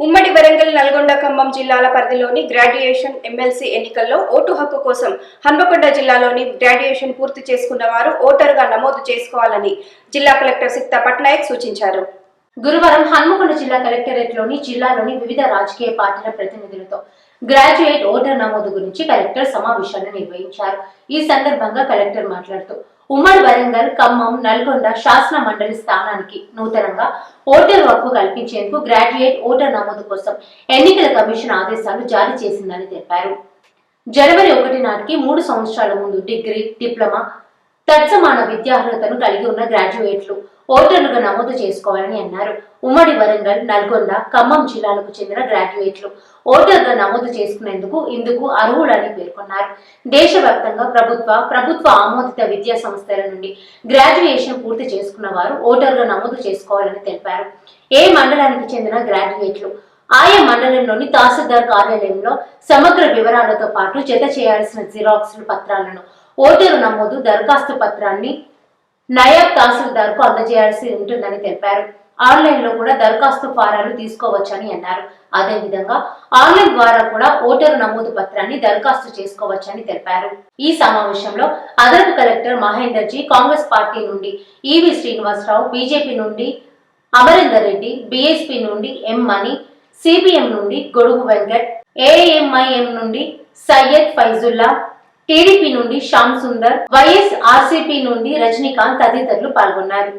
ఉమ్మడి వరంగల్ నల్గొండ ఖమ్మం జిల్లాల పరిధిలోని గ్రాడ్యుయేషన్ ఎమ్మెల్సీ ఎన్నికల్లో ఓటు హక్కు కోసం హన్మకొండ జిల్లాలోని గ్రాడ్యుయేషన్ పూర్తి చేసుకున్న వారు ఓటరుగా నమోదు చేసుకోవాలని జిల్లా కలెక్టర్ సిక్తా పట్నాయక్ సూచించారు. గురువారం హన్మకొండ జిల్లా కలెక్టరేట్లోని జిల్లాలోని వివిధ రాజకీయ పార్టీల ప్రతినిధులతో గ్రాడ్యుయేట్ ఓటర్ నమోదు గురించి కలెక్టర్ సమావేశాన్ని నిర్వహించారు. ఈ సందర్భంగా కలెక్టర్ మాట్లాడుతూ ఉమ్మడి వరంగల్ ఖమ్మం నల్గొండ శాసన మండలి స్థానానికి నూతనంగా ఓటర్ హక్కు కల్పించేందుకు గ్రాడ్యుయేట్ ఓటర్ నమోదు కోసం ఎన్నికల కమిషన్ ఆదేశాలు జారీ చేసిందని తెలిపారు. జనవరి ఒకటి నాటికి మూడు సంవత్సరాల ముందు డిగ్రీ డిప్లొమా తత్సమాన విద్యార్హతను కలిగి ఉన్న గ్రాడ్యుయేట్లు ఓటర్లుగా నమోదు చేసుకోవాలని అన్నారు. ఉమ్మడి వరంగల్ నల్గొండ ఖమ్మం జిల్లాలకు చెందిన గ్రాడ్యుయేట్లు ఓటర్గా నమోదు చేసుకునేందుకు ఇందుకు అర్హులని పేర్కొన్నారు. దేశవ్యాప్తంగా ప్రభుత్వ ప్రభుత్వ ఆమోదిత విద్యా సంస్థల నుండి గ్రాడ్యుయేషన్ పూర్తి చేసుకున్న వారు ఓటర్గా నమోదు చేసుకోవాలని తెలిపారు. ఏ మండలానికి చెందిన గ్రాడ్యుయేట్లు? ఆయా మండలంలోని తహసీల్దార్ కార్యాలయంలో సమగ్ర వివరాలతో పాటు జత చేయాల్సిన జిరాక్స్ పత్రాలను ఓటరు నమోదు దరఖాస్తు పత్రాన్ని నయాబ్ తహసీల్దార్కు అందజేయాల్సి ఉంటుందని తెలిపారు. ఆన్లైన్లో కూడా దరఖాస్తు ఫారాలు తీసుకోవచ్చని అన్నారు. అదేవిధంగా ఆన్లైన్ ద్వారా కూడా ఓటరు నమోదు పత్రాన్ని దరఖాస్తు చేసుకోవచ్చని తెలిపారు. ఈ సమావేశంలో అదనపు collector Mahender ji Congress party నుండి ఈవి శ్రీనివాసరావు బీజేపీ నుండి అమరేందర్ రెడ్డి బీఎస్పీ నుండి ఎం మణి సిపిఎం నుండి గొడుగు వెంకట్ ఏఎంఐఎం నుండి సయ్యద్ ఫైజుల్లా టీడీపీ నుండి శ్యామ్ సుందర్ వైఎస్ ఆర్సీపీ నుండి రజనీకాంత్ తదితరులు పాల్గొన్నారు.